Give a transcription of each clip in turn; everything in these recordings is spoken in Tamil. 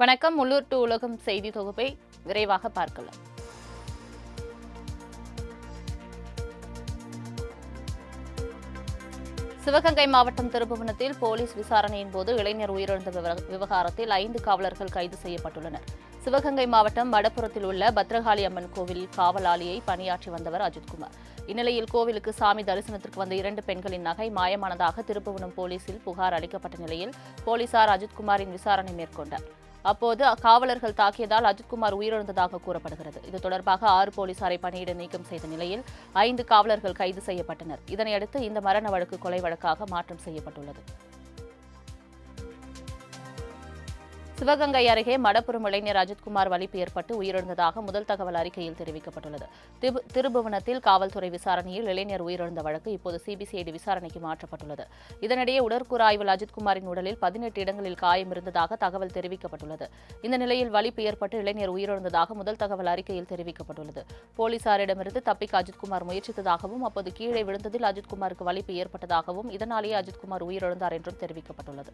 வணக்கம் உள்ளூர் டு உலகம் செய்தி தொகுப்பை விரைவாக பார்க்கலாம். சிவகங்கை மாவட்டம் திருப்புவனத்தில் போலீஸ் விசாரணையின் போது இளைஞர் உயிரிழந்த விவகாரத்தில் ஐந்து காவலர்கள் கைது செய்யப்பட்டுள்ளனர். சிவகங்கை மாவட்டம் வடபுறத்தில் உள்ள பத்ரகாளி அம்மன் கோவில் காவலாளியை பணியாற்றி வந்தவர் அஜித்குமார். இந்நிலையில் கோவிலுக்கு சாமி தரிசனத்திற்கு வந்த இரண்டு பெண்களின் நகை மாயமானதாக திருப்புவனம் போலீசில் புகார் அளிக்கப்பட்ட நிலையில் போலீசார் அஜித்குமாரின் விசாரணை மேற்கொண்டார். அப்போது காவலர்கள் தாக்கியதால் அஜித்குமார் உயிரிழந்ததாக கூறப்படுகிறது. இது தொடர்பாக ஆறு போலீசாரை பணியிட நீக்கம் செய்த நிலையில் ஐந்து காவலர்கள் கைது செய்யப்பட்டனர். இதனையடுத்து இந்த மரண வழக்கு கொலை வழக்காக மாற்றம் செய்யப்பட்டுள்ளது. சிவகங்கை அருகே மடப்புறம் இளைஞர் அஜித்குமார் வலிப்பு ஏற்பட்டு உயிரிழந்ததாக முதல் தகவல் அறிக்கையில் தெரிவிக்கப்பட்டுள்ளது. திருபுவனத்தில் காவல்துறை விசாரணையில் இளைஞர் உயிரிழந்த வழக்கு இப்போது சிபிசிஐடி விசாரணைக்கு மாற்றப்பட்டுள்ளது. இதனிடையே உடற்கூறாய்வில் அஜித்குமாரின் உடலில் பதினெட்டு இடங்களில் காயம் இருந்ததாக தகவல் தெரிவிக்கப்பட்டுள்ளது. இந்த நிலையில் வலிப்பு ஏற்பட்டு இளைஞர் உயிரிழந்ததாக முதல் தகவல் அறிக்கையில் தெரிவிக்கப்பட்டுள்ளது. போலீசாரிடமிருந்து தப்பிக்க அஜித்குமார் முயற்சித்ததாகவும் அப்போது கீழே விழுந்ததில் அஜித்குமாருக்கு வலிப்பு ஏற்பட்டதாகவும் இதனாலேயே அஜித்குமார் உயிரிழந்தார் என்றும் தெரிவிக்கப்பட்டுள்ளது.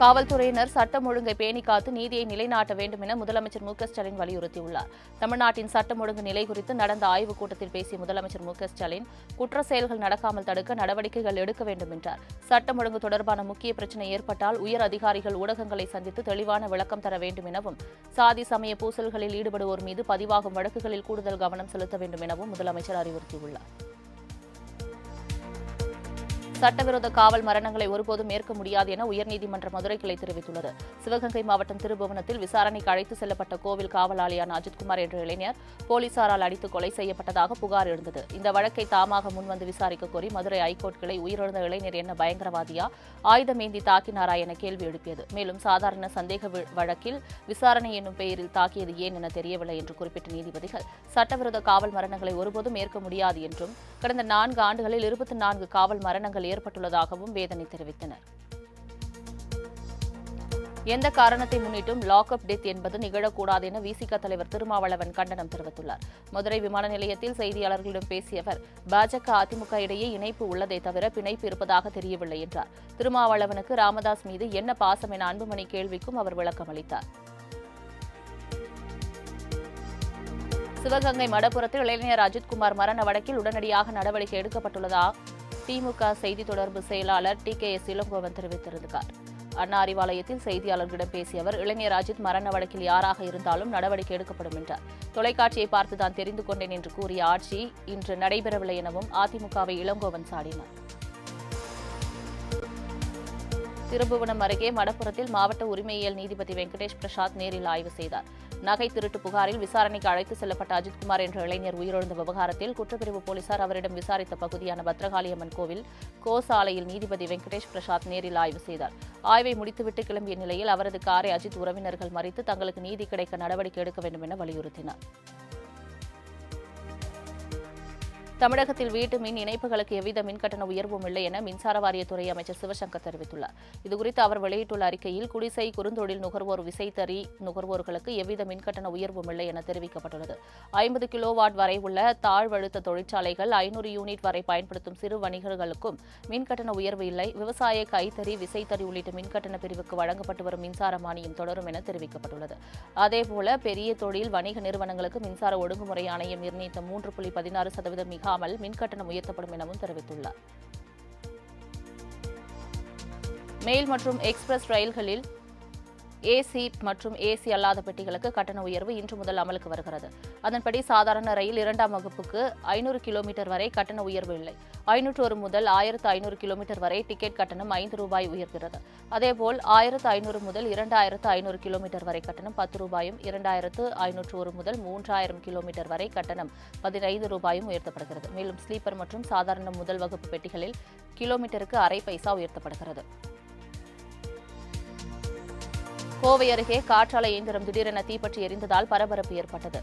காவல்துறையினர் சட்டம் ஒழுங்கை பேணி காத்து நீதியை நிலைநாட்ட வேண்டும் என முதலமைச்சர் மு ஸ்டாலின் வலியுறுத்தியுள்ளார். தமிழ்நாட்டின் சட்டம் ஒழுங்கு நிலை குறித்து நடந்த ஆய்வுக் கூட்டத்தில் பேசிய முதலமைச்சர் மு ஸ்டாலின் குற்ற செயல்கள் நடக்காமல் தடுக்க நடவடிக்கைகள் எடுக்க வேண்டும் என்றார். சட்டம் ஒழுங்கு தொடர்பான முக்கிய பிரச்சினை ஏற்பட்டால் உயர் அதிகாரிகள் ஊடகங்களை சந்தித்து தெளிவான விளக்கம் தர வேண்டும் எனவும் சாதி சமய பூசல்களில் ஈடுபடுவோர் மீது பதிவாகும் வழக்குகளில் கூடுதல் கவனம் செலுத்த வேண்டும் எனவும் முதலமைச்சர் அறிவுறுத்தியுள்ளார். சட்டவிரோத காவல் மரணங்களை ஒருபோதும் ஏற்க முடியாது என உயர்நீதிமன்ற மதுரை கிளை தெரிவித்துள்ளது. சிவகங்கை மாவட்டம் திருபுவனத்தில் விசாரணைக்கு அழைத்து செல்லப்பட்ட கோவில் காவலாளியான அஜித்குமார் என்ற இளைஞர் போலீசாரால் அடித்து கொலை செய்யப்பட்டதாக புகார் எழுந்தது. இந்த வழக்கை தாமாக முன்வந்து விசாரிக்க கோரி மதுரை ஐகோர்ட் கிளை உயிரிழந்த இளைஞர் என்ன பயங்கரவாதியா ஆயுதமேந்தி தாக்கினாரா என கேள்வி எழுப்பியது. மேலும் சாதாரண சந்தேக வழக்கில் விசாரணை என்னும் பெயரில் தாக்கியது ஏன் என தெரியவில்லை என்று குறிப்பிட்ட நீதிபதிகள் சட்டவிரோத காவல் மரணங்களை ஒருபோதும் ஏற்க முடியாது என்றும் கடந்த நான்கு ஆண்டுகளில் இருபத்தி நான்கு காவல் மரணங்கள் ஏற்பட்டுள்ளதாகவும் வேதனை தெரிவித்தனர். எந்த காரணத்தை முன்னிட்டும் லாக் அப் டெத் என்பது நிகழக்கூடாது என விசிக தலைவர் திருமாவளவன் கண்டனம் தெரிவித்துள்ளார். மதுரை விமான நிலையத்தில் செய்தியாளர்களிடம் பேசிய அவர் பாஜக அதிமுக இடையே இணைப்பு உள்ளதை தவிர பிணைப்பு இருப்பதாக தெரியவில்லை என்றார். திருமாவளவனுக்கு ராமதாஸ் மீது என்ன பாசம் என அன்புமணி கேள்விக்கும் அவர் விளக்கம் அளித்தார் சிவகங்கை மடப்புறத்தில் இளைஞர் அஜித்குமார் மரண வழக்கில் உடனடியாக நடவடிக்கை எடுக்கப்பட்டுள்ளதா? திமுக செய்தி தொடர்பு செயலாளர் டி கே எஸ் இளங்கோவன் தெரிவித்திருந்தார் அண்ணா அறிவாலயத்தில் செய்தியாளர்களிடம் பேசிய அவர் இளைஞர் அஜித் மரண வழக்கில் யாராக இருந்தாலும் நடவடிக்கை எடுக்கப்படும் என்றார். தொலைக்காட்சியை பார்த்து தான் தெரிந்து கொண்டேன் என்று கூறிய ஆட்சி இன்று நடைபெறவில்லை எனவும் அதிமுகவை இளங்கோவன் சாடினார். திருபுவனம் அருகே மடப்புறத்தில் மாவட்ட உரிமையியல் நீதிபதி வெங்கடேஷ் பிரசாத் நேரில் ஆய்வு செய்தார். நகை திருட்டு புகாரில் விசாரணைக்கு அழைத்து செல்லப்பட்ட அஜித்குமார் என்ற இளைஞர் உயிரிழந்த விவகாரத்தில் குற்றப்பிரிவு போலீசார் அவரிடம் விசாரித்த பகுதியான பத்ரகாளியம்மன் கோவில் கோசாலையில் நீதிபதி வெங்கடேஷ் பிரசாத் நேரில் ஆய்வு செய்தார். ஆய்வை முடித்துவிட்டு கிளம்பிய நிலையில் அவரது காரை அஜித் உறவினர்கள் மறித்து தங்களுக்கு நீதி கிடைக்க நடவடிக்கை எடுக்க வேண்டும் என வலியுறுத்தினார். தமிழகத்தில் வீட்டு மின் இணைப்புகளுக்கு எவ்வித மின்கட்டண உயர்வும் இல்லை என மின்சார வாரியத்துறை அமைச்சர் சிவசங்கர் தெரிவித்துள்ளார். இதுகுறித்து அவர் வெளியிட்டுள்ள அறிக்கையில் குடிசை குறுந்தொழில் நுகர்வோர் விசைத்தறி நுகர்வோர்களுக்கு எவ்வித மின்கட்டண உயர்வும் இல்லை என தெரிவிக்கப்பட்டுள்ளது. ஐம்பது கிலோவாட் வரை உள்ள தாழ்வழுத்த தொழிற்சாலைகள் ஐநூறு யூனிட் வரை பயன்படுத்தும் சிறு வணிகர்களுக்கும் மின்கட்டண உயர்வு இல்லை. விவசாய கைத்தறி விசைத்தறி உள்ளிட்ட மின்கட்டண பிரிவுக்கு வழங்கப்பட்டு வரும் மின்சார மானியம் தொடரும் என தெரிவிக்கப்பட்டுள்ளது. அதேபோல பெரிய தொழில் வணிக நிறுவனங்களுக்கு மின்சார ஒழுங்குமுறை ஆணையம் நிர்ணயித்த மூன்று புள்ளி பதினாறு சதவீதம் மிகாமல் மின்கட்டணம் உயர்த்தப்படும் எனவும் தெரிவித்துள்ளார். மெயில் மற்றும் எக்ஸ்பிரஸ் ரயில்களில் ஏசி மற்றும் ஏசி அல்லாத பெட்டிகளுக்கு கட்டண உயர்வு இன்று முதல் அமலுக்கு வருகிறது. அதன்படி சாதாரண ரயில் இரண்டாம் வகுப்புக்கு ஐநூறு கிலோமீட்டர் வரை கட்டண உயர்வு இல்லை. ஐநூற்று ஒரு முதல் ஆயிரத்து ஐநூறு கிலோமீட்டர் வரை டிக்கெட் கட்டணம் ஐந்து ரூபாய் உயர்கிறது. அதேபோல் ஆயிரத்து ஐநூறு முதல் இரண்டாயிரத்து ஐநூறு கிலோமீட்டர் வரை கட்டணம் பத்து ரூபாயும் இரண்டாயிரத்து ஐநூற்று ஒரு முதல் மூன்றாயிரம் கிலோமீட்டர் வரை கட்டணம் பதினைந்து ரூபாயும் உயர்த்தப்படுகிறது. மேலும் ஸ்லீப்பர் மற்றும் சாதாரண முதல் வகுப்பு பெட்டிகளில் கிலோமீட்டருக்கு அரை பைசா உயர்த்தப்படுகிறது. கோவை அருகே காற்றாலை இயந்திரம் திடீரென தீப்பற்றி எரிந்ததால் பரபரப்பு ஏற்பட்டது.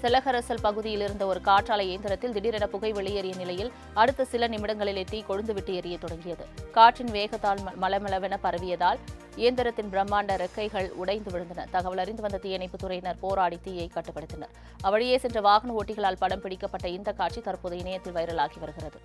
செலகரசல் பகுதியில் இருந்த ஒரு காற்றாலை இயந்திரத்தில் திடீரென புகை வெளியேறிய நிலையில் அடுத்த சில நிமிடங்களிலே தீ கொழுந்துவிட்டு எரிய தொடங்கியது. காற்றின் வேகத்தால் ம- பரவியதால் இயந்திரத்தின் பிரம்மாண்ட ரெக்கைகள் உடைந்து விழுந்தன. தகவல் அறிந்து வந்த தீயணைப்புத் துறையினர் போராடி தீயை கட்டுப்படுத்தினர். அவ்வழியே சென்ற வாகன ஓட்டிகளால் படம் பிடிக்கப்பட்ட இந்த காட்சி தற்போது இணையத்தில் வைரலாகி வருகிறது.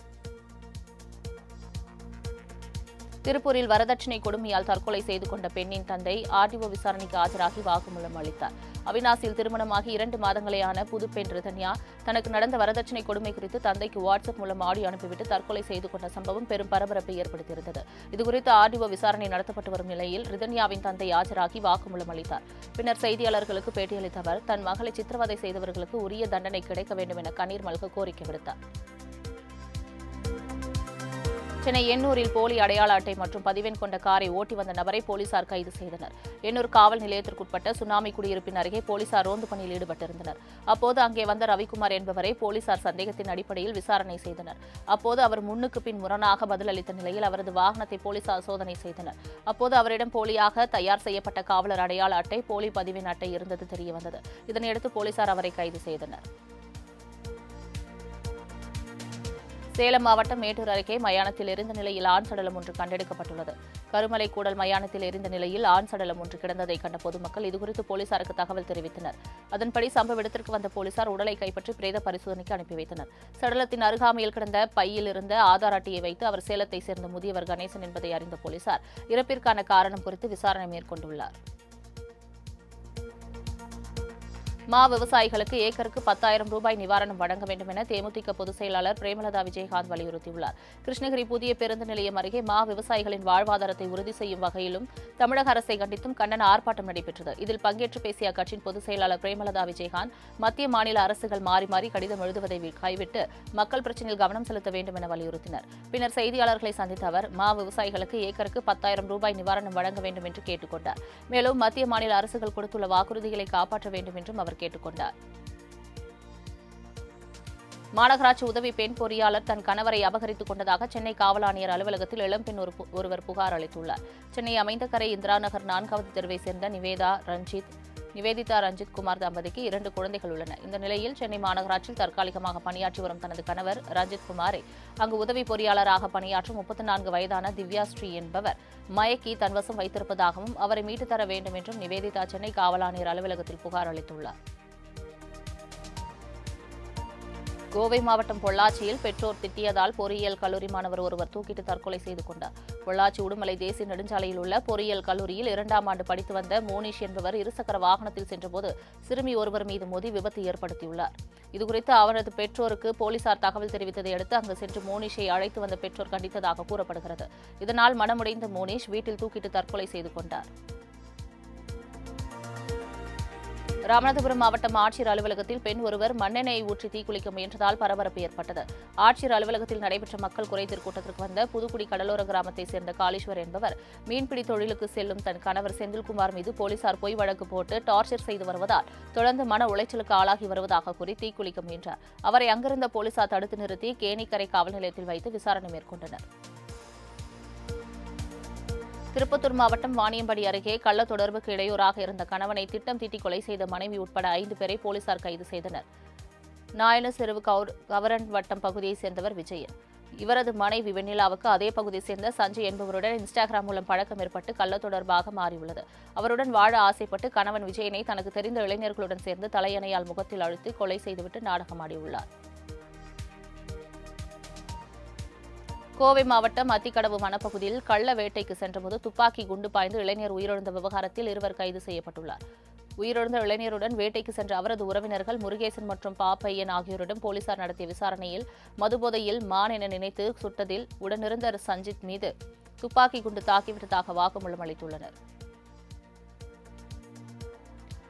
திருப்பூரில் வரதட்சணை கொடுமையால் தற்கொலை செய்து கொண்ட பெண்ணின் தந்தை ஆர்டிஓ விசாரணைக்கு ஆஜராகி வாக்குமூலம் அளித்தார். அவினாசியில் திருமணமாகி இரண்டு மாதங்களேயான புதுப்பெண் ரிதன்யா தனக்கு நடந்த வரதட்சணை கொடுமை குறித்து தந்தைக்கு வாட்ஸ்அப் மூலம் ஆடியோ அனுப்பிவிட்டு தற்கொலை செய்து கொண்ட சம்பவம் பெரும் பரபரப்பை ஏற்படுத்தியிருந்தது. இதுகுறித்து ஆர்டிஓ விசாரணை நடத்தப்பட்டு வரும் நிலையில் ரிதன்யாவின் தந்தை ஆஜராகி வாக்குமூலம் அளித்தார். பின்னர் செய்தியாளர்களுக்கு பேட்டியளித்த அவர் தன் மகளை சித்திரவதை செய்தவர்களுக்கு உரிய தண்டனை கிடைக்க வேண்டும் என கண்ணீர் மல்க கோரிக்கை விடுத்தார். சென்னை எண்ணூரில் போலி அடையாள அட்டை மற்றும் பதிவெண் கொண்ட காரை ஓட்டி வந்த நபரை போலீசார் கைது செய்தனர். எண்ணூர் காவல் நிலையத்திற்குட்பட்ட சுனாமி குடியிருப்பின் அருகே போலீசார் ரோந்து பணியில் ஈடுபட்டிருந்தனர். அப்போது அங்கே வந்த ரவிக்குமார் என்பவரை போலீசார் சந்தேகத்தின் அடிப்படையில் விசாரணை செய்தனர். அப்போது அவர் முன்னுக்கு பின் முரணாக பதிலளித்த நிலையில் அவரது வாகனத்தை போலீசார் சோதனை செய்தனர். அப்போது அவரிடம் போலியாக தயார் செய்யப்பட்ட காவலர் அடையாள அட்டை போலி பதிவின் அட்டை இருந்தது தெரியவந்தது. இதனையடுத்து போலீசார் அவரை கைது செய்தனர். சேலம் மாவட்டம் மேட்டூர் அருகே மயானத்தில் எரிந்த நிலையில் ஆண் சடலம் ஒன்று கண்டெடுக்கப்பட்டுள்ளது. கருமலை கூடல் மயானத்தில் எரிந்த நிலையில் ஆண் சடலம் ஒன்று கிடந்ததை கண்ட பொதுமக்கள் இதுகுறித்து போலீசாருக்கு தகவல் தெரிவித்தனர். அதன்படி சம்பவ இடத்திற்கு வந்த போலீசார் உடலை கைப்பற்றி பிரேத பரிசோதனைக்கு அனுப்பி வைத்தனர். சடலத்தின் அருகாமையில் கிடந்த பையில் இருந்த ஆதார் அட்டையை வைத்து அவர் சேலத்தை சேர்ந்த முதியவர் கணேசன் என்பதை அறிந்த போலீசார் இறப்பிற்கான காரணம் குறித்து விசாரணை மேற்கொண்டுள்ளார். மா விவசாயிகளுக்கு ஏக்கருக்கு பத்தாயிரம் ரூபாய் நிவாரணம் வழங்க வேண்டும் என தேமுதிக பொதுச் செயலாளர் பிரேமலதா விஜயகாந்த் வலியுறுத்தியுள்ளார். கிருஷ்ணகிரி புதிய பேருந்து நிலையம் அருகே மா விவசாயிகளின் வாழ்வாதாரத்தை உறுதி செய்யும் வகையிலும் தமிழக அரசை கண்டித்தும் கண்டன ஆர்ப்பாட்டம் நடைபெற்றது. இதில் பங்கேற்று பேசிய அக்கட்சியின் பொதுச் செயலாளர் பிரேமலதா விஜயகாந்த் மத்திய மாநில அரசுகள் மாறி மாறி கடிதம் எழுதுவதை கைவிட்டு மக்கள் பிரச்சினையில் கவனம் செலுத்த வேண்டும் என வலியுறுத்தினர். பின்னர் செய்தியாளர்களை சந்தித்த அவர் மா விவசாயிகளுக்கு ஏக்கருக்கு பத்தாயிரம் ரூபாய் நிவாரணம் வழங்க வேண்டும் என்று கேட்டுக் கொண்டார். மேலும் மத்திய மாநில அரசுகள் கொடுத்துள்ள வாக்குறுதிகளை காப்பாற்ற வேண்டும் என்றும் அவர் கேட்டுக்கொண்டார். மாநகராட்சி உதவி பெண் பொறியாளர் தன் கணவரை அபகரித்துக் கொண்டதாக சென்னை காவல் அலுவலகத்தில் இளம்பெண் ஒரு பு- ஒருவர் புகார் அளித்துள்ளார். சென்னை அமைந்தகரை இந்திரா நகர் நான்காவது தெருவை சேர்ந்த நிவேதா ரஞ்சித் நிவேதிதா ரஞ்சித் குமார் தம்பதிக்கு இரண்டு குழந்தைகள் உள்ளன. இந்த நிலையில் சென்னை மாநகராட்சியில் தற்காலிகமாக பணியாற்றி வரும் தனது கணவர் ரஞ்சித் குமாரை அங்கு உதவி பொறியாளராக பணியாற்றும் முப்பத்தி நான்கு வயதான திவ்யா ஸ்ரீ என்பவர் மயக்கி தன்வசம் வைத்திருப்பதாகவும் அவரை மீட்டுத்தர வேண்டும் என்றும் நிவேதிதா சென்னை காவலாணையர் அலுவலகத்தில் புகார் அளித்துள்ளார். கோவை மாவட்டம் பொள்ளாச்சியில் பெற்றோர் திட்டியதால் பொறியியல் கல்லூரி மாணவர் ஒருவர் தூக்கிட்டு தற்கொலை செய்து கொண்டார். பொள்ளாச்சி உடுமலை தேசிய நெடுஞ்சாலையில் உள்ள பொறியியல் கல்லூரியில் இரண்டாம் ஆண்டு படித்து வந்த மோனிஷ் என்பவர் இருசக்கர வாகனத்தில் சென்றபோது சிறுமி ஒருவர் மீது மோதி விபத்து ஏற்படுத்தியுள்ளார். இதுகுறித்து அவரது பெற்றோருக்கு போலீசார் தகவல் தெரிவித்ததை அடுத்து அங்கு சென்று மோனிஷை அழைத்து வந்த பெற்றோர் கண்டித்ததாக கூறப்படுகிறது. இதனால் மனமுடைந்த மோனிஷ் வீட்டில் தூக்கிட்டு தற்கொலை செய்து கொண்டார். ராமநாதபுரம் மாவட்டம் ஆட்சியர் அலுவலகத்தில் பெண் ஒருவர் மண்ணெண்ணெயை ஊற்றி தீக்குளிக்க முயன்றதால் பரபரப்பு ஏற்பட்டது. ஆட்சியர் அலுவலகத்தில் நடைபெற்ற மக்கள் குறைதீர் கூட்டத்திற்கு வந்த புதுக்குடி கடலோர கிராமத்தைச் சேர்ந்த காளீஸ்வர் என்பவர் மீன்பிடி தொழிலுக்கு செல்லும் தன் கணவர் செந்தில்குமார் மீது போலீசார் பொய் வழக்கு போட்டு டார்ச்சர் செய்து வருவதால் தொடர்ந்து மன உளைச்சலுக்கு ஆளாகி வருவதாக கூறி தீக்குளிக்க முயன்றார். அவரை அங்கிருந்த போலீசார் தடுத்து நிறுத்தி கேணிக்கரை காவல் நிலையத்தில் வைத்து விசாரணை மேற்கொண்டனர். திருப்பத்தூர் மாவட்டம் வாணியம்படி அருகே கள்ள தொடர்புக்கு இடையூறாக இருந்த கணவனை திட்டம் தீட்டி கொலை செய்த மனைவி உட்பட ஐந்து பேரை போலீசார் கைது செய்தனர். நாயன செருவு கவுர் கவரன் வட்டம் பகுதியைச் சேர்ந்தவர் விஜயன். இவரது மனைவி வெண்ணிலாவுக்கு அதே பகுதியைச் சேர்ந்த சஞ்சய் என்பவருடன் இன்ஸ்டாகிராம் மூலம் பழக்கம் ஏற்பட்டு கள்ள தொடர்பாக மாறியுள்ளது. அவருடன் வாழ ஆசைப்பட்டு கணவன் விஜயனை தனக்கு தெரிந்த இளைஞர்களுடன் சேர்ந்து தலையணையால் முகத்தில் அழுத்தி கொலை செய்துவிட்டு நாடகமாடியுள்ளார். கோவை மாவட்டம் அத்திக்கடவு வனப்பகுதியில் கள்ள வேட்டைக்கு சென்றபோது துப்பாக்கி குண்டு பாய்ந்து இளைஞர் உயிரிழந்த விவகாரத்தில் இருவர் கைது செய்யப்பட்டுள்ளார். உயிரிழந்த இளைஞருடன் வேட்டைக்கு சென்ற அவரது உறவினர்கள் முருகேசன் மற்றும் பாப்பையன் ஆகியோரிடம் போலீசார் நடத்திய விசாரணையில் மதுபோதையில் மான் என நினைத்து சுட்டதில் உடனிருந்த சஞ்சித் மீது துப்பாக்கி குண்டு தாக்கிவிட்டதாக வாக்குமூலம் அளித்துள்ளனர்.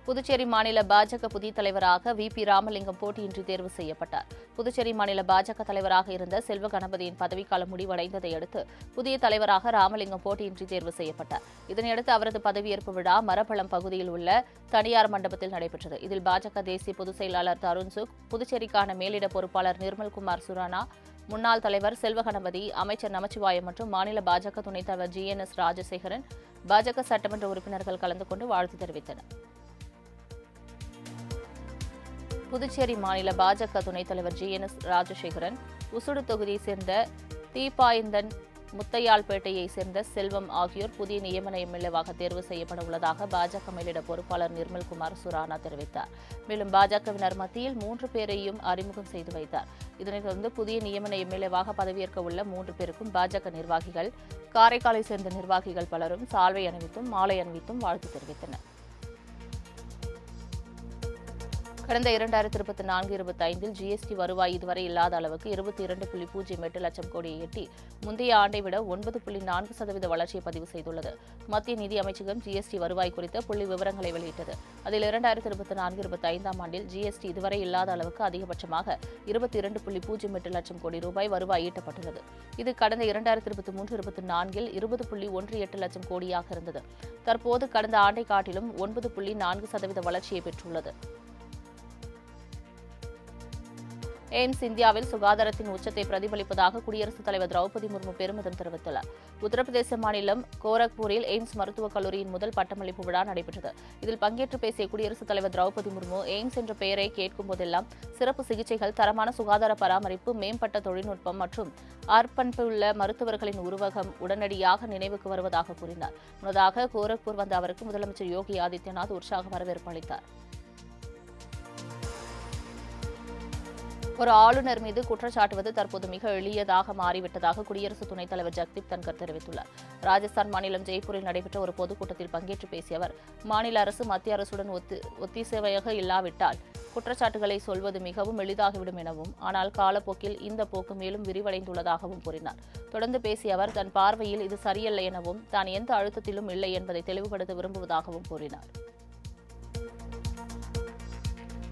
புதுச்சேரி மாநில பாஜக புதிய தலைவராக வி பி ராமலிங்கம் போட்டியின்றி தேர்வு செய்யப்பட்டார். புதுச்சேரி மாநில பாஜக தலைவராக இருந்த செல்வ கணபதியின் பதவிக்காலம் முடிவடைந்ததை அடுத்து புதிய தலைவராக ராமலிங்கம் போட்டியின்றி தேர்வு செய்யப்பட்டார். இதனையடுத்து அவரது பதவியேற்பு விழா மரப்பளம் பகுதியில் உள்ள தனியார் மண்டபத்தில் நடைபெற்றது. இதில் பாஜக தேசிய பொதுச் செயலாளர் தருண் சுக் புதுச்சேரிக்கான மேலிட பொறுப்பாளர் நிர்மல்குமார் சுரானா முன்னாள் தலைவர் செல்வ கணபதி அமைச்சர் நமச்சிவாயம் மற்றும் மாநில பாஜக துணைத் தலைவர் ஜி என் எஸ் ராஜசேகரன் பாஜக சட்டமன்ற உறுப்பினர்கள் கலந்து கொண்டு வாழ்த்து தெரிவித்தனர். புதுச்சேரி மாநில பாஜக துணைத் தலைவர் G. N. S. Rajasekaran Usudu தொகுதியைச் சேர்ந்த தீபாயந்தன் முத்தையால்பேட்டையைச் சேர்ந்த செல்வம் ஆகியோர் புதிய நியமன எம்எல்ஏவாக தேர்வு செய்யப்பட உள்ளதாக பாஜக மேலிட பொறுப்பாளர் நிர்மல்குமார் சுரானா தெரிவித்தார். மேலும் பாஜகவினர் மத்தியில் மூன்று பேரையும் அறிமுகம் செய்து வைத்தார். இதனைத் தொடர்ந்து புதிய நியமன எம்எல்ஏவாக பதவியேற்க உள்ள மூன்று பேருக்கும் பாஜக நிர்வாகிகள் காரைக்காலை சேர்ந்த நிர்வாகிகள் பலரும் சால்வை அணிவித்தும் மாலை அணிவித்தும் வாழ்த்து தெரிவித்தனர். கடந்த இரண்டாயிரத்தி இருபத்தி நான்கு இருபத்தி ஐந்தில் ஜிஎஸ்டி வருவாய் இதுவரை இல்லாத அளவுக்கு இருபத்தி இரண்டு புள்ளி பூஜ்ஜியம் எட்டு லட்சம் கோடியை எட்டி முந்தைய ஆண்டை விட ஒன்பது புள்ளி நான்கு சதவீத வளர்ச்சியை பதிவு செய்துள்ளது. மத்திய நிதி அமைச்சகம் ஜிஎஸ்டி வருவாய் குறித்த புள்ளி விவரங்களை வெளியிட்டது. அதில் இரண்டாயிரத்தி இருபத்தி நான்கு இருபத்தி ஐந்தாம் ஆண்டில் ஜிஎஸ்டி இதுவரை இல்லாத அளவுக்கு அதிகபட்சமாக இருபத்தி இரண்டு புள்ளி பூஜ்ஜியம் எட்டு லட்சம் கோடி ரூபாய் வருவாய் ஈட்டப்பட்டுள்ளது. இது கடந்த இரண்டாயிரத்தி இருபத்தி மூன்று இருபத்தி நான்கில் இருபது புள்ளி ஒன்று எட்டு லட்சம் கோடியாக இருந்தது. தற்போது கடந்த ஆண்டை காட்டிலும் ஒன்பது புள்ளி நான்கு சதவீத வளர்ச்சியை பெற்றுள்ளது. எய்ம்ஸ் இந்தியாவில் சுகாதாரத்தின் உச்சத்தை பிரதிபலிப்பதாக குடியரசுத் தலைவர் திரௌபதி முர்மு பெருமிதம் தெரிவித்துள்ளார். உத்தரப்பிரதேச மாநிலம் கோரக்பூரில் எய்ம்ஸ் மருத்துவக் கல்லூரியின் முதல் பட்டமளிப்பு விழா நடைபெற்றது. இதில் பங்கேற்று பேசிய குடியரசுத் தலைவர் திரௌபதி முர்மு எய்ம்ஸ் என்ற பெயரை கேட்கும் போதெல்லாம் சிறப்பு சிகிச்சைகள் தரமான சுகாதார பராமரிப்பு மேம்பட்ட தொழில்நுட்பம் மற்றும் அர்ப்பணிப்புள்ள மருத்துவர்களின் உருவகம் உடனடியாக நினைவுக்கு வருவதாக கூறினார். முன்னதாக கோரக்பூர் வந்த அவருக்கு முதலமைச்சர் யோகி ஆதித்யநாத் உற்சாக வரவேற்பு அளித்தார். ஒரு ஆளுநர் மீது குற்றச்சாட்டுவது தற்போது மிக எளியதாக மாறிவிட்டதாக குடியரசு துணைத் தலைவர் ஜக்தீப் தன்கர் தெரிவித்துள்ளார். ராஜஸ்தான் மாநிலம் ஜெய்ப்பூரில் நடைபெற்ற ஒரு பொதுக்கூட்டத்தில் பங்கேற்று பேசிய அவர் மாநில அரசு மத்திய அரசுடன் ஒத்து ஒத்திசைவையாக இல்லாவிட்டால் குற்றச்சாட்டுகளை சொல்வது மிகவும் எளிதாகிவிடும் எனவும் ஆனால் காலப்போக்கில் இந்த போக்கு மேலும் விரிவடைந்துள்ளதாகவும் கூறினார். தொடர்ந்து பேசிய அவர் தன் பார்வையில் இது சரியல்ல எனவும் தான் எந்த அழுத்தத்திலும் இல்லை என்பதை தெளிவுபடுத்த விரும்புவதாகவும் கூறினார்.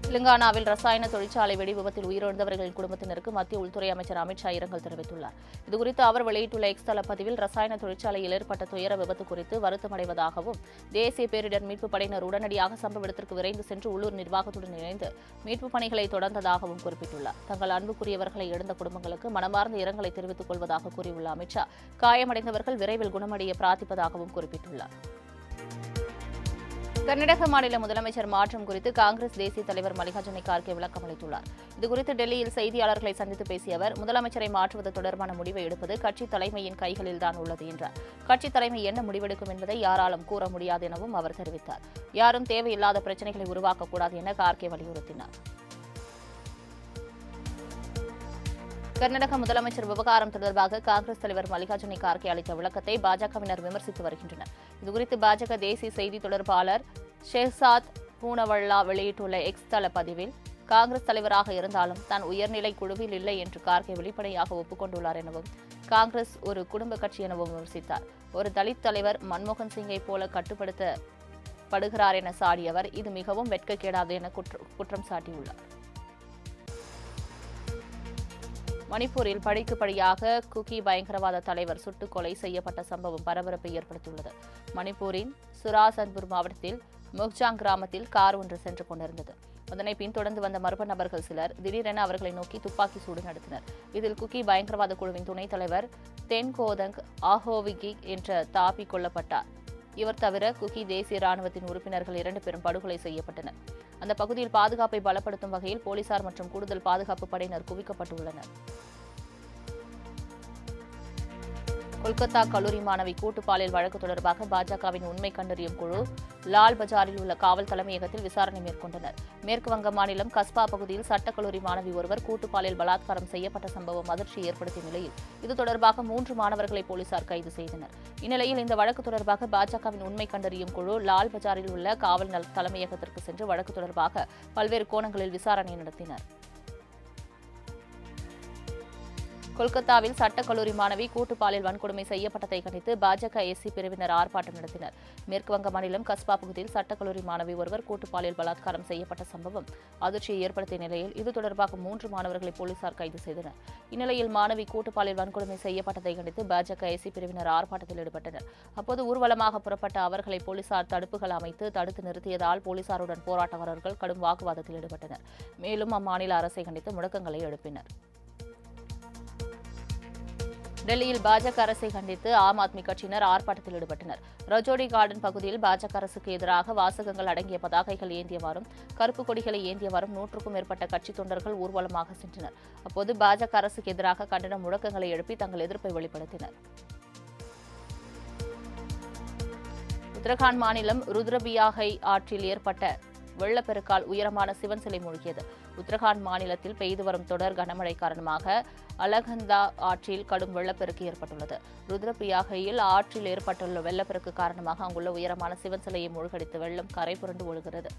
தெலுங்கானாவில் ரசாயன தொழிற்சாலை வெடி விபத்தில் உயிரிழந்தவர்களின் குடும்பத்தினருக்கு மத்திய உள்துறை அமைச்சர் அமித்ஷா இரங்கல் தெரிவித்துள்ளார். இதுகுறித்து அவர் வெளியிட்டுள்ள எக்ஸ் தள பதிவில் ரசாயன தொழிற்சாலையில் ஏற்பட்ட துயர விபத்து குறித்து வருத்தமடைவதாகவும் தேசிய பேரிடர் மீட்புப் படையினர் உடனடியாக சம்பவ இடத்திற்கு விரைந்து சென்று உள்ளூர் நிர்வாகத்துடன் இணைந்து மீட்புப் பணிகளை தொடர்ந்ததாகவும் குறிப்பிட்டுள்ளார். தங்கள் அன்புக்குரியவர்களை இழந்த குடும்பங்களுக்கு மனமார்ந்த இரங்கலை தெரிவித்துக் கொள்வதாக கூறியுள்ள அமித்ஷா காயமடைந்தவர்கள் விரைவில் குணமடைய பிரார்த்திப்பதாகவும் குறிப்பிட்டுள்ளார். கர்நாடக மாநில முதலமைச்சர் மாற்றம் குறித்து காங்கிரஸ் தேசிய தலைவர் மல்லிகார்ஜுன கார்கே விளக்கம் அளித்துள்ளார். இதுகுறித்து டெல்லியில் செய்தியாளர்களை சந்தித்து பேசிய அவர் முதலமைச்சரை மாற்றுவது தொடர்பான முடிவை எடுப்பது கட்சி தலைமையின் கைகளில்தான் உள்ளது என்றார். கட்சி தலைமை என்ன முடிவெடுக்கும் என்பதை யாராலும் கூற முடியாது எனவும் அவர் தெரிவித்தார். யாரும் தேவையில்லாத பிரச்சனைகளை உருவாக்கக்கூடாது என கார்கே வலியுறுத்தினார். கர்நாடக முதலமைச்சர் விவகாரம் தொடர்பாக காங்கிரஸ் தலைவர் மல்லிகார்ஜுன கார்கே அளித்த விளக்கத்தை பாஜகவினர் விமர்சித்து வருகின்றனர். இதுகுறித்து பாஜக தேசிய செய்தி தொடர்பாளர் ஷெஹ்சாத் பூனவல்லா வெளியிட்டுள்ள எக்ஸ் தள பதிவில் காங்கிரஸ் தலைவராக இருந்தாலும் தான் உயர்நிலை குழுவில் இல்லை என்று கார்கே வெளிப்படையாக ஒப்புக்கொண்டுள்ளார் எனவும் காங்கிரஸ் ஒரு குடும்ப கட்சி எனவும் விமர்சித்தார். ஒரு தலித் தலைவர் மன்மோகன் சிங்கை போல கட்டுப்படுத்தப்படுகிறார் என சாடியவர் இது மிகவும் வெட்கக்கேடாது என குற்றம் சாட்டியுள்ளார். மணிப்பூரில் படிக்கு படியாக குக்கி பயங்கரவாத தலைவர் சுட்டுக் கொலை செய்யப்பட்ட சம்பவம் பரபரப்பை ஏற்படுத்தியுள்ளது. மணிப்பூரின் சுராசன்பூர் மாவட்டத்தில் முக்ஜாங் கிராமத்தில் கார் ஒன்று சென்று கொண்டிருந்தது. அதனை பின்தொடர்ந்து வந்த மர்ம நபர்கள் சிலர் திடீரென அவர்களை நோக்கி துப்பாக்கி சூடு நடத்தினர். இதில் குக்கி பயங்கரவாத குழுவின் துணைத் தலைவர் தென்கோதங் ஆஹோவிகி என்ற தாப்பி கொல்லப்பட்டார். இவர் தவிர குக்கி தேசிய ராணுவத்தின் உறுப்பினர்கள் இரண்டு பேரும் படுகொலை செய்யப்பட்டனர். அந்த பகுதியில் பாதுகாப்பை பலப்படுத்தும் வகையில் போலீசார் மற்றும் கூடுதல் பாதுகாப்பு படையினர் குவிக்கப்பட்டுள்ளனர். கொல்கத்தா கல்லூரி மாணவி கூட்டுப்பாலியல் வழக்கு தொடர்பாக பாஜகவின் உண்மை கண்டறியும் குழு லால் பஜாரில் உள்ள காவல் தலைமையகத்தில் விசாரணை மேற்கொண்டனர். மேற்கு வங்க மாநிலம் கஸ்பா பகுதியில் சட்டக்கல்லூரி மாணவி ஒருவர் கூட்டுப்பாலியல் பலாத்காரம் செய்யப்பட்ட சம்பவம் அதிர்ச்சி ஏற்படுத்திய நிலையில் இது தொடர்பாக மூன்று மாணவர்களை போலீசார் கைது செய்தனர். இந்நிலையில் இந்த வழக்கு தொடர்பாக பாஜகவின் உண்மை கண்டறியும் குழு லால் பஜாரில் உள்ள காவல் தலைமையகத்திற்கு சென்று வழக்கு தொடர்பாக பல்வேறு கோணங்களில் விசாரணை நடத்தினர். கொல்கத்தாவில் சட்டக்கல்லூரி மாணவி கூட்டுப்பாலில் வன்கொடுமை செய்யப்பட்டதை கண்டித்து பாஜக எஸ்சி பிரிவினர் ஆர்ப்பாட்டம் நடத்தினர். மேற்கு வங்க மாநிலம் கஸ்பா பகுதியில் சட்டக்கல்லூரி மாணவி ஒருவர் கூட்டுப்பாலில் பலாத்காரம் செய்யப்பட்ட சம்பவம் அதிர்ச்சியை ஏற்படுத்திய நிலையில் இது தொடர்பாக மூன்று மாணவர்களை போலீசார் கைது செய்தனர். இந்நிலையில் மாணவி கூட்டுப்பாலில் வன்கொடுமை செய்யப்பட்டதை கண்டித்து பாஜக எஸ்சி பிரிவினர் ஆர்ப்பாட்டத்தில் ஈடுபட்டனர். அப்போது ஊர்வலமாக புறப்பட்ட அவர்களை போலீசார் தடுப்புகள் அமைத்து தடுத்து நிறுத்தியதால் போலீசாருடன் போராட்டக்காரர்கள் கடும் வாக்குவாதத்தில் ஈடுபட்டனர். மேலும் அம்மாநில அரசை கண்டித்து முழக்கங்களை எழுப்பினர். டெல்லியில் பாஜக அரசை கண்டித்து ஆம் ஆத்மி கட்சியினர் ஆர்ப்பாட்டத்தில் ஈடுபட்டனர். ரஜோடி கார்டன் பகுதியில் பாஜக அரசுக்கு எதிராக வாசகங்கள் அடங்கிய பதாகைகள் ஏந்தியவாறும் கருப்பு கொடிகளை ஏந்தியவாறும் நூற்றுக்கும் மேற்பட்ட கட்சி தொண்டர்கள் ஊர்வலமாக சென்றனர். அப்போது பாஜக அரசுக்கு எதிராக கண்டன முழக்கங்களை எழுப்பி தங்கள் எதிர்ப்பை வெளிப்படுத்தினர். உத்தரகாண்ட் மாநிலம் ருத்ரபியாகை ஆற்றில் ஏற்பட்ட வெள்ளப்பெருக்கால் உயரமான சிவன் சிலை மூழ்கியது. உத்தரகாண்ட் மாநிலத்தில் பெய்து வரும் தொடர் கனமழை காரணமாக அலகந்தா ஆற்றில் கடும் வெள்ளப்பெருக்கு ஏற்பட்டுள்ளது. ருத்ரபியாகையில் ஆற்றில் ஏற்பட்டுள்ள வெள்ளப்பெருக்கு காரணமாக அங்குள்ள உயரமான சிவன் சிலையை மூழ்கடித்து வெள்ளம் கரை புரண்டு ஒழுகிறது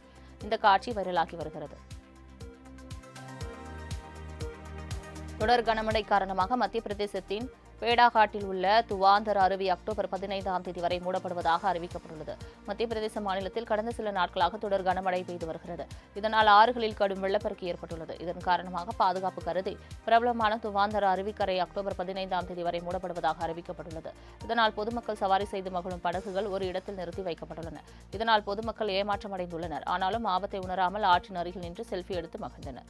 இந்த காட்சி வைரலாகி வருகிறது. தொடர் கனமழை காரணமாக மத்திய பிரதேசத்தின் பேடாகாட்டில் உள்ள துவாந்தர் அருவி அக்டோபர் பதினைந்தாம் தேதி வரை மூடப்படுவதாக அறிவிக்கப்பட்டுள்ளது. மத்திய பிரதேச மாநிலத்தில் கடந்த சில நாட்களாக தொடர் கனமழை பெய்து வருகிறது. இதனால் ஆறுகளில் கடும் வெள்ளப்பெருக்கு ஏற்பட்டுள்ளது. இதன் காரணமாக பாதுகாப்பு கருதி பிரபலமான துவாந்தர் அருவிக்கரை அக்டோபர் பதினைந்தாம் தேதி வரை மூடப்படுவதாக அறிவிக்கப்பட்டுள்ளது. இதனால் பொதுமக்கள் சவாரி செய்து மகிழும் படகுகள் ஒரு இடத்தில் நிறுத்தி வைக்கப்பட்டுள்ளன. இதனால் பொதுமக்கள் ஏமாற்றமடைந்துள்ளனர். ஆனாலும் ஆபத்தை உணராமல் ஆற்றின் அருகில் நின்று செல்ஃபி எடுத்து மகிழ்ந்தனர்.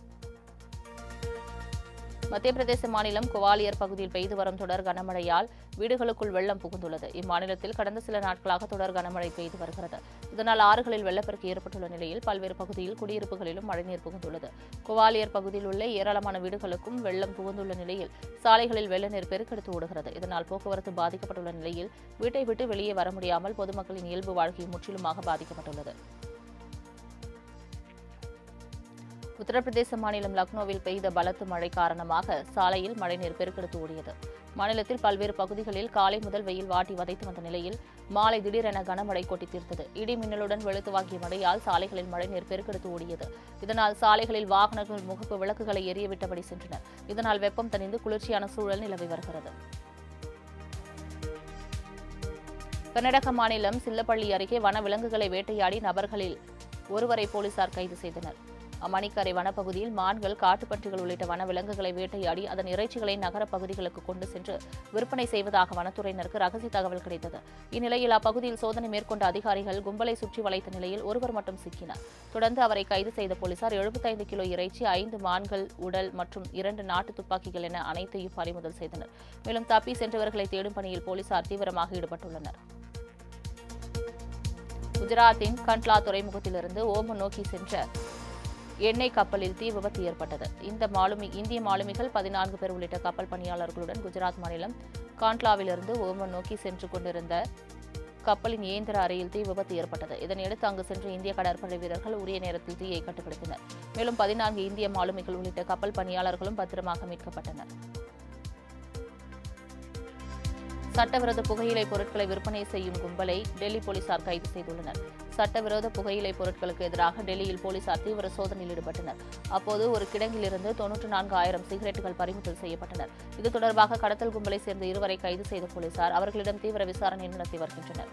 மத்திய பிரதேச மாநிலம் குவாலியர் பகுதியில் பெய்து வரும் தொடர் கனமழையால் வீடுகளுக்குள் வெள்ளம் புகுந்துள்ளது. இம்மாநிலத்தில் கடந்த சில நாட்களாக தொடர் கனமழை பெய்து வருகிறது. இதனால் ஆறுகளில் வெள்ளப்பெருக்கு ஏற்பட்டுள்ள நிலையில் பல்வேறு பகுதியில் குடியிருப்புகளிலும் மழைநீர் புகுந்துள்ளது. குவாலியர் பகுதியில் உள்ள ஏராளமான வீடுகளுக்கும் வெள்ளம் புகுந்துள்ள நிலையில் சாலைகளில் வெள்ள நீர் பெருக்கெடுத்து ஓடுகிறது. இதனால் போக்குவரத்து பாதிக்கப்பட்டுள்ள நிலையில் வீட்டை விட்டு வெளியே வர முடியாமல் பொதுமக்களின் இயல்பு வாழ்க்கை முற்றிலுமாக பாதிக்கப்பட்டுள்ளது. உத்தரப்பிரதேச மாநிலம் லக்னோவில் பெய்த பலத்த மழை காரணமாக சாலையில் மழைநீர் பெருக்கெடுத்து ஓடியது. மாநிலத்தில் பல்வேறு பகுதிகளில் காலை முதல் வெயில் வாட்டி வதைத்து வந்த நிலையில் மாலை திடீரென கனமழை கொட்டி தீர்த்தது. இடி மின்னலுடன் வெளுத்துவாக்கிய மழையால் சாலைகளில் மழைநீர் பெருக்கெடுத்து ஓடியது. இதனால் சாலைகளில் வாகனங்கள் முகப்பு விளக்குகளை எரியவிட்டபடி சென்றனர். இதனால் வெப்பம் தணிந்து குளிர்ச்சியான சூழல் நிலவி வருகிறது. கர்நாடக மாநிலம் சில்லப்பள்ளி அருகே வனவிலங்குகளை வேட்டையாடி நபர்களில் ஒருவரை போலீசார் கைது செய்தனர். அமணிக்கரை வனப்பகுதியில் மான்கள் காட்டுப்பன்றிகள் உள்ளிட்ட வனவிலங்குகளை வேட்டையாடி அதன் இறைச்சிகளை நகர பகுதிகளுக்கு கொண்டு சென்று விற்பனை செய்வதாக வனத்துறையினருக்கு ரகசிய தகவல் கிடைத்தது. இந்நிலையில் அப்பகுதியில் சோதனை மேற்கொண்ட அதிகாரிகள் கும்பலை சுற்றி வளைத்த நிலையில் ஒருவர் மட்டும் சிக்கினார். தொடர்ந்து அவரை கைது செய்த போலீசார் எழுபத்தைந்து கிலோ இறைச்சி ஐந்து மான்கள் உடல் மற்றும் இரண்டு நாட்டு துப்பாக்கிகள் என அனைத்தையும் பறிமுதல் செய்தனர். மேலும் தப்பி சென்றவர்களை தேடும் பணியில் போலீசார் தீவிரமாக ஈடுபட்டுள்ளனர். குஜராத்தின் கண்ட்லா துறைமுகத்திலிருந்து ஓமன் நோக்கி சென்ற எண்ணெய் கப்பலில் தீ விபத்து ஏற்பட்டது. இந்த மாலுமி இந்திய மாலுமிகள் பதினான்கு பேர் உள்ளிட்ட கப்பல் பணியாளர்களுடன் குஜராத் மாநிலம் காண்ட்லாவிலிருந்து ஓமன் நோக்கி சென்று கொண்டிருந்த கப்பலின் இயந்திர அறையில் தீ விபத்து ஏற்பட்டது. இதனையடுத்து அங்கு சென்ற இந்திய கடற்படை வீரர்கள் உரிய நேரத்தில் தீயை கட்டுப்படுத்தினர். மேலும் பதினான்கு இந்திய மாலுமிகள் உள்ளிட்ட கப்பல் பணியாளர்களும் பத்திரமாக மீட்கப்பட்டனர். சட்டவிரோத புகையிலை பொருட்களை விற்பனை செய்யும் கும்பலை டெல்லி போலீசார் கைது செய்துள்ளனர். சட்டவிரோத புகையிலை பொருட்களுக்கு எதிராக டெல்லியில் போலீசார் தீவிர சோதனையில் ஈடுபட்டனர். அப்போது ஒரு கிடங்கிலிருந்து தொன்னூற்று நான்கு ஆயிரம் சிகரெட்டுகள் பறிமுதல் செய்யப்பட்டனர். இது தொடர்பாக கடத்தல் கும்பலை சேர்ந்த இருவரை கைது செய்த போலீசார் அவர்களிடம் தீவிர விசாரணை நடத்தி வருகின்றனர்.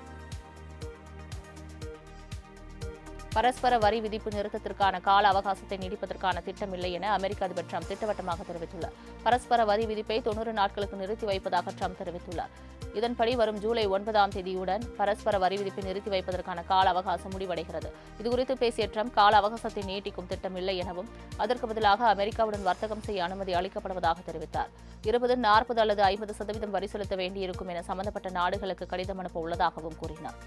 பரஸ்பர வரி விதிப்பு நிறுத்தத்திற்கான கால அவகாசத்தை நீடிப்பதற்கான திட்டம் இல்லை என அமெரிக்க அதிபர் ட்ரம்ப் திட்டவட்டமாக தெரிவித்துள்ளார். பரஸ்பர வரி விதிப்பை தொன்னூறு நாட்களுக்கு நிறுத்தி வைப்பதாக ட்ரம்ப் தெரிவித்துள்ளார். இதன்படி வரும் ஜூலை ஒன்பதாம் தேதியுடன் பரஸ்பர வரி விதிப்பை நிறுத்தி வைப்பதற்கான கால அவகாசம் முடிவடைகிறது. இதுகுறித்து பேசிய ட்ரம்ப் கால அவகாசத்தை நீட்டிக்கும் திட்டம் இல்லை எனவும் அதற்கு பதிலாக அமெரிக்காவுடன் வர்த்தகம் செய்ய அனுமதி அளிக்கப்படுவதாக தெரிவித்தார். இருபது நாற்பது அல்லது ஐம்பது சதவீதம் வரி செலுத்த வேண்டியிருக்கும் என சம்பந்தப்பட்ட நாடுகளுக்கு கடிதம் அனுப்ப உள்ளதாகவும் கூறினார்.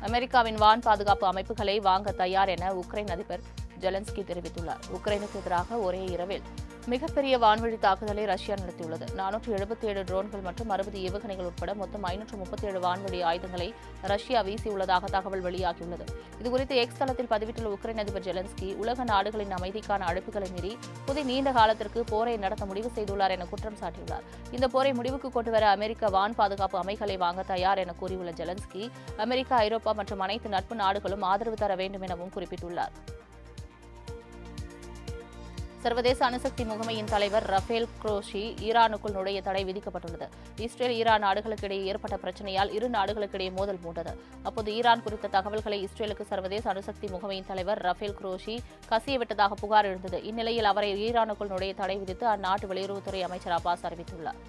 அமெரிக்காவின் வான் பாதுகாப்பு அமைப்புகளை வாங்க தயார் என உக்ரைன் அதிபர் ஜெலன்ஸ்கி தெரிவித்துள்ளார். உக்ரைனுக்கு எதிராக ஒரே இரவில் மிகப்பெரிய வான்வழி தாக்குதலை ரஷ்யா நடத்தியுள்ளது. நானூற்று எழுபத்தி ஏழு ட்ரோன்கள் மற்றும் அறுபது ஏவுகணைகள் உட்பட மொத்தம் ஐநூற்று முப்பத்தி ஏழு வான்வழி ஆயுதங்களை ரஷ்யா வீசியுள்ளதாக தகவல் வெளியாகியுள்ளது. இதுகுறித்து எக்ஸ் தளத்தில் பதிவிட்டுள்ள உக்ரைன் அதிபர் ஜெலன்ஸ்கி உலக நாடுகளின் அமைதிக்கான அழைப்புகளை மீறி புதிய நீண்ட காலத்திற்கு போரை நடத்த முடிவு செய்துள்ளார் என குற்றம் சாட்டியுள்ளார். இந்த போரை முடிவுக்கு கொண்டுவர அமெரிக்க வான் பாதுகாப்பு அமைகளை வாங்க தயார் என கூறியுள்ள ஜெலன்ஸ்கி அமெரிக்கா ஐரோப்பா மற்றும் அனைத்து நட்பு நாடுகளும் ஆதரவு தர வேண்டும் எனவும் குறிப்பிட்டுள்ளார். சர்வதேச அணுசக்தி முகமையின் தலைவர் ரஃபேல் குரோஷி ஈரானுக்குள் நுழைய தடை விதிக்கப்பட்டுள்ளது. இஸ்ரேல் ஈரான் நாடுகளுக்கிடையே ஏற்பட்ட பிரச்சனையால் இரு நாடுகளுக்கிடையே மோதல் மூண்டது. அப்போது ஈரான் குறித்த தகவல்களை இஸ்ரேலுக்கு சர்வதேச அணுசக்தி முகமையின் தலைவர் ரஃபேல் குரோஷி கசியவிட்டதாக புகார் எழுந்தது. இந்நிலையில் அவரை ஈரானுக்குள் நுழைய தடை விதித்து அந்நாட்டு வெளியுறவுத்துறை அமைச்சர் அப்பாஸ் அறிவித்துள்ளார்.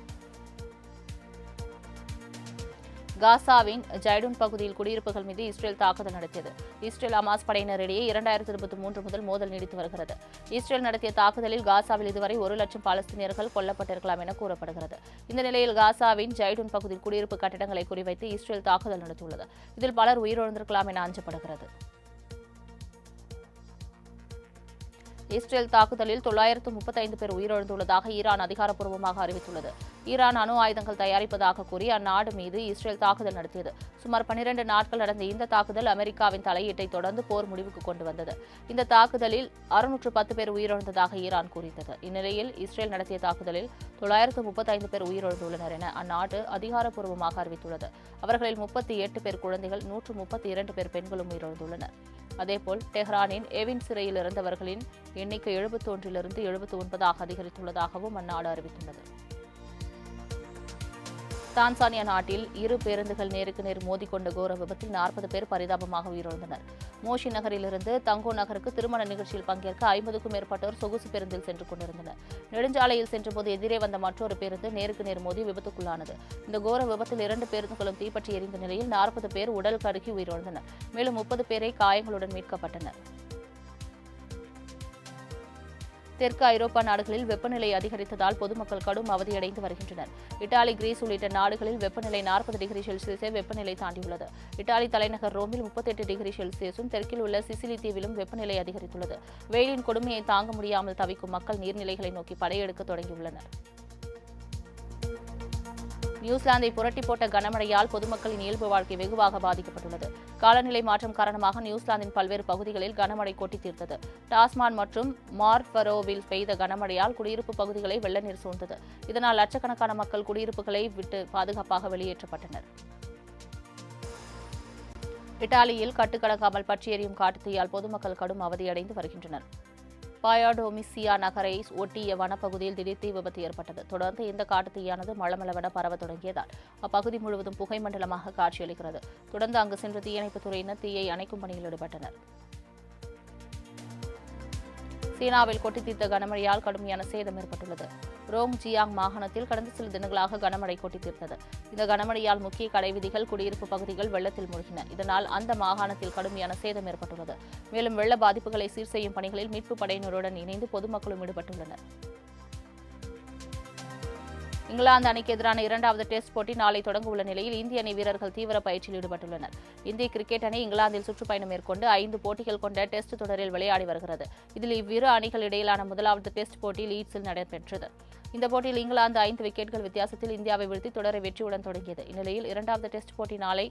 காசாவின் ஜைடுன் பகுதியில் குடியிருப்புகள் மீது இஸ்ரேல் தாக்குதல் நடத்தியது. இஸ்ரேல் அமாஸ் படையினரிடையே இரண்டாயிரத்தி இருபத்தி மூன்று முதல் மோதல் நீடித்து வருகிறது. இஸ்ரேல் நடத்திய தாக்குதலில் காசாவில் இதுவரை ஒரு லட்சம் பாலஸ்தீனியர்கள் கொல்லப்பட்டிருக்கலாம் என கூறப்படுகிறது. இந்த நிலையில் காசாவின் ஜைடுன் பகுதியில் குடியிருப்பு கட்டடங்களை குறிவைத்து இஸ்ரேல் தாக்குதல் நடத்தியுள்ளது. இதில் பலர் உயிரிழந்திருக்கலாம் என அஞ்சப்படுகிறது. இஸ்ரேல் தாக்குதலில் தொள்ளாயிரத்து முப்பத்தைந்து பேர் உயிரிழந்துள்ளதாக ஈரான் அதிகாரப்பூர்வமாக அறிவித்துள்ளது. ஈரான் அணு ஆயுதங்கள் தயாரிப்பதாக கூறி அந்நாடு மீது இஸ்ரேல் தாக்குதல் நடத்தியது. சுமார் பனிரெண்டு நாட்கள் நடந்த இந்த தாக்குதல் அமெரிக்காவின் தலையீட்டை தொடர்ந்து போர் முடிவுக்கு கொண்டு வந்தது. இந்த தாக்குதலில் அறுநூற்று பத்து பேர் உயிரிழந்ததாக ஈரான் கூறியது இந்நிலையில் இஸ்ரேல் நடத்திய தாக்குதலில் தொள்ளாயிரத்து முப்பத்தைந்து பேர் உயிரிழந்துள்ளனர் என அந்நாடு அதிகாரப்பூர்வமாக அறிவித்துள்ளது. அவர்களில் முப்பத்தி எட்டு பேர் குழந்தைகள் நூற்று முப்பத்தி இரண்டு பேர் பெண்களும் உயிரிழந்துள்ளனர். அதேபோல் டெஹ்ரானின் எவின் சிறையில் இருந்தவர்களின் எண்ணிக்கை எழுபத்தொன்றிலிருந்து எழுபத்தி ஒன்பதாக அதிகரித்துள்ளதாகவும் அந்நாடு அறிவித்துள்ளது. தான்சானியா நாட்டில் இரு பேருந்துகள் நேருக்கு நேர் மோதிக்கொண்ட கோர விபத்தில் நாற்பது பேர் பரிதாபமாக உயிரிழந்தனர். மோஷி நகரிலிருந்து தங்கோ நகருக்கு திருமண நிகழ்ச்சியில் பங்கேற்க ஐம்பதுக்கும் மேற்பட்டோர் சொகுசு பேருந்தில் சென்று கொண்டிருந்தனர். நெடுஞ்சாலையில் சென்றபோது எதிரே வந்த மற்றொரு பேருந்து நேருக்கு நேர் மோதி விபத்துக்குள்ளானது. இந்த கோர விபத்தில் இரண்டு பேருந்துகளும் தீப்பற்றி எரிந்த நிலையில் நாற்பது பேர் உடல் கருகி உயிரிழந்தனர். மேலும் முப்பது பேரை காயங்களுடன் மீட்கப்பட்டனர். தெற்கு ஐரோப்பா நாடுகளில் வெப்பநிலை அதிகரித்ததால் பொதுமக்கள் கடும் அவதியடைந்து வருகின்றனர். இத்தாலி கிரீஸ் உள்ளிட்ட நாடுகளில் வெப்பநிலை நாற்பது டிகிரி செல்சியஸை வெப்பநிலை தாண்டியுள்ளது. இத்தாலி தலைநகர் ரோமில் முப்பத்தெட்டு டிகிரி செல்சியஸும் தெற்கில் உள்ள சிசிலி தீவிலும் வெப்பநிலை அதிகரித்துள்ளது. வெயிலின் கொடுமையை தாங்க முடியாமல் தவிக்கும் மக்கள் நீர்நிலைகளை நோக்கி படையெடுக்க தொடங்கியுள்ளனர். நியூசிலாந்தை புரட்டி போட்ட கனமழையால் பொதுமக்களின் இயல்பு வாழ்க்கை வெகுவாக பாதிக்கப்பட்டுள்ளது. காலநிலை மாற்றம் காரணமாக நியூசிலாந்தின் பல்வேறு பகுதிகளில் கனமழை கொட்டி தீர்த்தது. டாஸ்மான் மற்றும் மார்பரோவில் பெய்த கனமழையால் குடியிருப்பு பகுதிகளை வெள்ள நீர் சூழ்ந்தது. இதனால் லட்சக்கணக்கான மக்கள் குடியிருப்புகளை விட்டு பாதுகாப்பாக வெளியேற்றப்பட்டனர். இத்தாலியில் கட்டுக்கடங்காமல் பற்றி எரியும் காட்டுத்தீயால் பொதுமக்கள் கடும் அவதியடைந்து வருகின்றனர். பாயாடோமிசியா நகரை ஒட்டிய வனப்பகுதியில் திடீர் தீ விபத்து ஏற்பட்டது. தொடர்ந்து இந்த காட்டுத்தீயானது மளமளவென பரவ தொடங்கியதால் அப்பகுதி முழுவதும் புகை மண்டலமாக காட்சியளிக்கிறது. தொடர்ந்து அங்கு சென்ற தீயணைப்புத் துறையினர் தீயை அணைக்கும் பணியில் ஈடுபட்டனர். சீனாவில் கொட்டி தீர்த்த கனமழையால் கடுமையான சேதம் ஏற்பட்டுள்ளது. ரோங் ஜியாங் மாகாணத்தில் கடந்த சில தினங்களாக கனமழை கொட்டி தீர்த்தது. இந்த கனமழையால் முக்கிய கடைவீதிகள் குடியிருப்பு பகுதிகள் வெள்ளத்தில் மூழ்கின. இதனால் அந்த மாகாணத்தில் கடுமையான சேதம் ஏற்பட்டுள்ளது. மேலும் வெள்ள பாதிப்புகளை சீர் செய்யும் பணிகளில் மீட்பு படையினருடன் இணைந்து பொதுமக்களும் ஈடுபட்டுள்ளனர். இங்கிலாந்து அணிக்கு எதிரான இரண்டாவது டெஸ்ட் போட்டி நாளை தொடங்க உள்ள நிலையில் இந்திய அணி வீரர்கள் தீவிர பயிற்சியில் ஈடுபட்டுள்ளனர். இந்திய கிரிக்கெட் அணி இங்கிலாந்தில் சுற்றுப்பயணம் மேற்கொண்டு ஐந்து போட்டிகள் கொண்ட டெஸ்ட் தொடரில் விளையாடி வருகிறது. இதில் இவ்விரு அணிகள் இடையிலான முதலாவது டெஸ்ட் போட்டி லீட்ஸில் நடைபெற்றது. இந்த போட்டியில் இங்கிலாந்து ஐந்து விக்கெட்கள் வித்தியாசத்தில் இந்தியாவை வீழ்த்தி தொடரை வெற்றியுடன் தொடங்கியது. இந்நிலையில் இரண்டாவது டெஸ்ட் போட்டி நாளை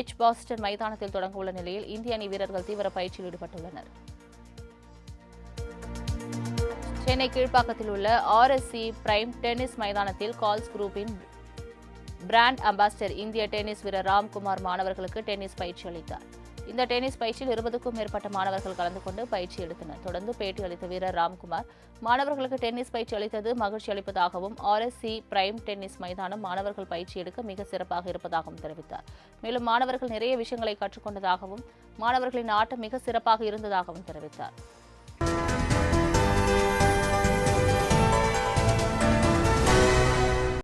எச் பாஸ்டன் மைதானத்தில் தொடங்க உள்ள நிலையில் இந்திய அணி வீரர்கள் தீவிர பயிற்சியில் ஈடுபட்டுள்ளனர். சென்னை கீழ்ப்பாக்கத்தில் உள்ள ஆர்எஸ்சி பிரைம் டென்னிஸ் மைதானத்தில் கால்ஸ் குரூப்பின் பிராண்ட் அம்பாசிடர் இந்திய டென்னிஸ் வீரர் ராம்குமார் மாணவர்களுக்கு டென்னிஸ் பயிற்சி அளித்தார். இந்த டென்னிஸ் பயிற்சியில் இருபதுக்கும் மேற்பட்ட மாணவர்கள் கலந்து கொண்டு பயிற்சி எடுத்தனர். தொடர்ந்து பேட்டி அளித்த வீரர் ராம்குமார் மாணவர்களுக்கு டென்னிஸ் பயிற்சி அளித்தது மகிழ்ச்சி அளிப்பதாகவும் ஆர்எஸ்சி பிரைம் டென்னிஸ் மைதானம் மாணவர்கள் பயிற்சி எடுக்க மிக சிறப்பாக இருப்பதாகவும் தெரிவித்தார். மேலும் மாணவர்கள் நிறைய விஷயங்களை கற்றுக்கொண்டதாகவும் மாணவர்களின் ஆட்டம் மிக சிறப்பாக இருந்ததாகவும் தெரிவித்தார்.